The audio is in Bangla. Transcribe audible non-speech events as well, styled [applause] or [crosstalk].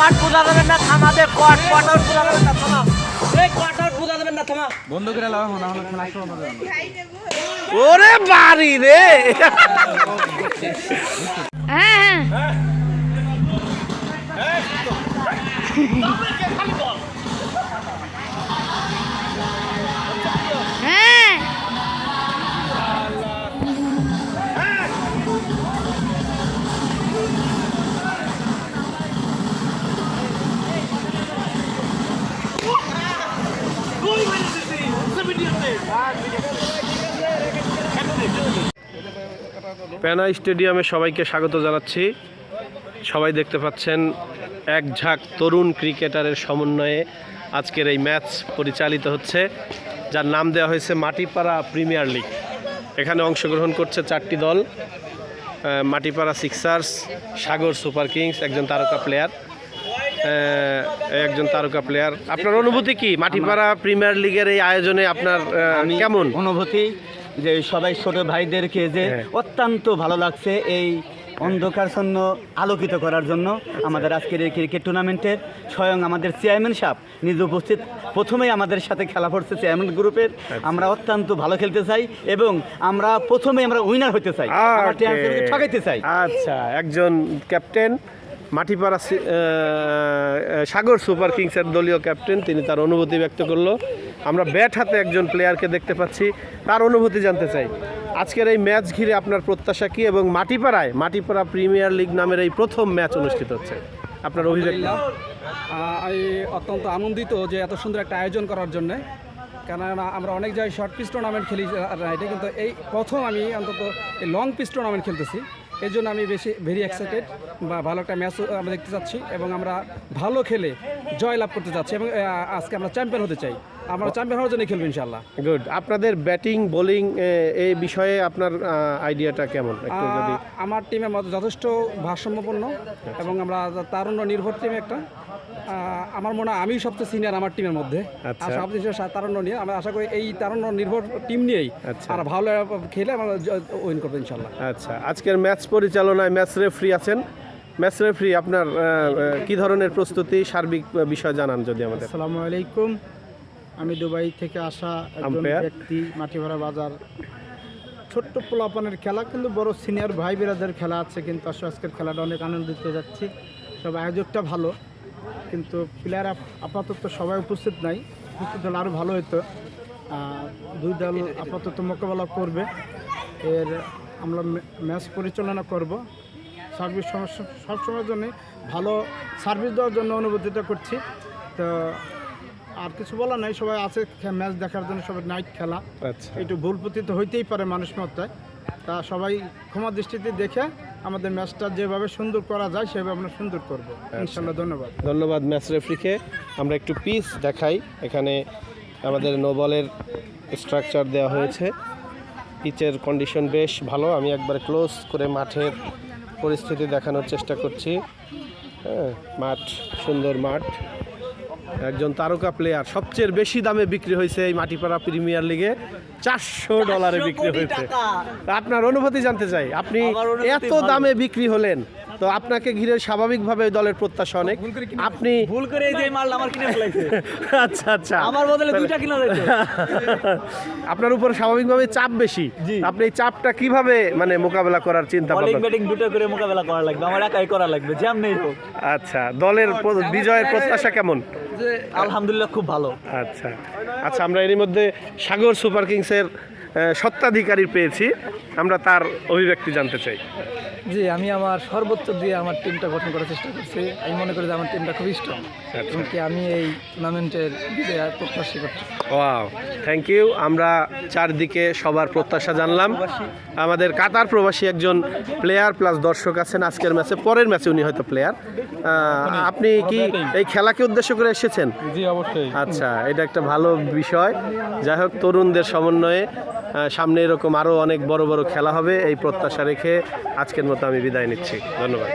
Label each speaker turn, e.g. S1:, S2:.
S1: কট বোঝা দেবেন না থামা দে কট কট পূজা দেবেন না থামা। এই কট পূজা দেবেন না থামা।
S2: বন্ধ করে লাও না হলে খেলা
S1: ওরে বাড়ি রে।
S3: হ্যাঁ হ্যাঁ। হ্যাঁ।
S4: প্যানা স্টেডিয়ামে সবাইকে স্বাগত জানাচ্ছি। সবাই দেখতে পাচ্ছেন এক ঝাঁক তরুণ ক্রিকেটারের সমন্বয়ে আজকের এই ম্যাচ পরিচালিত হচ্ছে, যার নাম দেওয়া হয়েছে মাটিপাড়া প্রিমিয়ার লিগ। এখানে অংশগ্রহণ করছে চারটি দল Matipara sixers, Sagar super kings, একজন তারকা প্লেয়ার। একজন তারকা প্লেয়ার আপনার অনুভূতি কি? মাটিপাড়া প্রিমিয়ার লিগের এই আয়োজনে আপনার কেমন?
S2: অনুভূতি যে সবাই ছোট ভাইদেরকে যে
S4: হ্যাঁ।
S2: অত্যন্ত ভালো লাগছে এই অন্ধকারছন্ন আলোকিত করার জন্য আমাদের আজকের এই ক্রিকেট টুর্নামেন্টের স্বয়ং আমাদের চেয়ারম্যান সাহেব নিজে উপস্থিত প্রথমেই আমাদের সাথে খেলা পড়ছে চেয়ারম্যান গ্রুপের আমরা অত্যন্ত ভালো খেলতে চাই এবং আমরা প্রথমে আমরা উইনার হতে চাই। ঠকাইতে চাই।
S4: আচ্ছা একজন ক্যাপ্টেন মাটিপাড়া সাগর সুপার কিংসের দলীয় ক্যাপ্টেন, তিনি তার অনুভূতি ব্যক্ত করল। আমরা ব্যাট হাতে একজন প্লেয়ারকে দেখতে পাচ্ছি, তার অনুভূতি জানতে চাই। আজকের এই ম্যাচ ঘিরে আপনার প্রত্যাশা কি এবং মাটিপাড়ায়, মাটিপাড়া প্রিমিয়ার লিগ নামের এই প্রথম ম্যাচ অনুষ্ঠিত হচ্ছে, আপনার
S5: আমি অত্যন্ত আনন্দিত যে এত সুন্দর একটা আয়োজন করার জন্য। কেননা আমরা অনেক জায়গায় শর্ট পিচ টুর্নামেন্ট খেলি রাইডে কিন্তু এই প্রথম আমি অন্তত লং পিচ টুর্নামেন্ট খেলতেছি। এই জন্য আমি বেশি ভেরি এক্সাইটেড বা ভালো একটা ম্যাচ আমরা দেখতে চাচ্ছি এবং আমরা ভালো খেলে জয় লাভ করতে চাচ্ছি এবং আজকে আমরা চ্যাম্পিয়ন হতে চাই। আমরা চ্যাম্পিয়ন হওয়ার জন্য খেলব ইনশাল্লাহ
S4: গুড আপনাদের ব্যাটিং বোলিং এই বিষয়ে আপনার আইডিয়াটা কেমন? একটু যদি
S5: আমার টিমের মধ্যে যথেষ্ট ভারসাম্যপূর্ণ এবং আমরা তারুণ্য নির্ভর টিম একটা। আমার মনে হয় আমি সবচেয়ে সিনিয়র আমার টিমের মধ্যে।
S4: আচ্ছা।
S5: আর সব দেশের তারুণ্য নিয়ে আমরা আশা করি এই তারুণ্য নির্ভর টিম নিয়েই
S4: আচ্ছা।
S5: আর ভালো খেলে আমরা উইন করব ইনশাল্লাহ
S4: আচ্ছা। আজকের ম্যাচ পরিচালনায় ম্যাচ রেফারি আছেন। ম্যাচ রেফারি আপনার কি ধরনের প্রস্তুতি? সার্বিক বিষয় জানান যদি আমাদের।
S6: আসসালামু আলাইকুম। আমি দুবাই থেকে আসা একজন। ব্যক্তি মাটিভাড়া বাজার। ছোট্ট পোলাপানের খেলা কিন্তু বড় সিনিয়র ভাই বিরাদের খেলা আছে কিন্তু আসলে আজকের খেলাটা অনেক আনন্দিত যাচ্ছি। সব আয়োজকটা ভালো কিন্তু প্লেয়ার আপাতত সবাই উপস্থিত নাই। উপস্থিত হলে আরও ভালো হতো দুই দল আপাতত মোকাবেলা করবে। এর আমরা ম্যাচ পরিচালনা করব। সার্ভিস সমস্যা সবসময়ের জন্যে ভালো সার্ভিস দেওয়ার জন্য অনুভূতিটা করছি। তো আর কিছু বলার নাই সবাই আছে ম্যাচ দেখার জন্য সবাই নাইট খেলা।
S4: আচ্ছা।
S6: একটু ভুল প্রতীত হইতেই পারে মানুষ মাত্রায় তা সবাই ক্ষমা দৃষ্টিতে দেখে আমাদের ম্যাচটা যেভাবে সুন্দর করা যায় সেভাবে আমরা সুন্দর করব। ইনশাল্লাহ ধন্যবাদ।
S4: ধন্যবাদ ম্যাচ রেফারিকে। আমরা একটু পিচ দেখাই। এখানে আমাদের নো বলের স্ট্রাকচার দেওয়া হয়েছে। পিচের কন্ডিশন বেশ ভালো। আমি একবার ক্লোজ করে মাঠের পরিস্থিতি দেখানোর চেষ্টা করছি। হ্যাঁ মাঠ সুন্দর মাঠ। একজন তারকা প্লেয়ার সবচেয়ে বেশি দামে বিক্রি হয়েছে এই মাটিপাড়া প্রিমিয়ার লিগে চারশো ডলারে বিক্রি হয়েছে। আপনার অনুভূতি জানতে চাই আপনি এত দামে বিক্রি হলেন তো আপনাকে ঘিরে স্বাভাবিকভাবে দলের প্রত্যাশা অনেক। আপনি
S1: ভুল করে এই যে মাল আমার কিনে ফেলাইছে। [laughs]
S4: আচ্ছা আচ্ছা।
S1: আমার বদলে দুইটা কিনা দিতে [laughs]
S4: আপনার উপর স্বাভাবিকভাবে চাপ বেশি। আপনি এই চাপটা কীভাবে মানে মোকাবেলা করার চিন্তা
S1: বোলিং
S4: ভাবনা
S1: ব্যাটিং দুটো করে মোকাবেলা করা লাগবে আমার একাই করা লাগবে জ্যাম নেই হোক
S4: আচ্ছা দলের বিজয়ের প্রত্যাশা কেমন?
S1: যে আলহামদুলিল্লাহ খুব ভালো।
S4: আচ্ছা আচ্ছা আমরা এরই মধ্যে সাগর সুপার কিংসের সত্ত্বাধিকারী পেয়েছি। আমরা তার অভিব্যক্তি জানতে চাই।
S7: জি আমি আমার সর্বোচ্চ দিয়ে আমার টিমটা গঠন করার চেষ্টা করছি। আমি মনে করি যে আমার টিমটা খুব স্ট্রং এবং কি আমি এই টুর্নামেন্টের বিজয় প্রত্যাশী করছি।
S4: ওয়াও থ্যাংক ইউ আমরা চারদিকে সবার প্রত্যাশা জানলাম। আমাদের কাতার প্রবাসী একজন প্লেয়ার প্লাস দর্শক আছেন আজকের ম্যাচে। পরের ম্যাচে উনি হয়তো প্লেয়ার আপনি কি এই খেলাকে উদ্দেশ্য করে এসেছেন?
S7: জি অবশ্যই।
S4: আচ্ছা এটা একটা ভালো বিষয়। যাই হোক তরুণদের সমন্বয়ে সামনে এরকম আরও অনেক বড় বড় খেলা হবে, এই প্রত্যাশা রেখে আজকের মতো আমি বিদায় নিচ্ছি। ধন্যবাদ।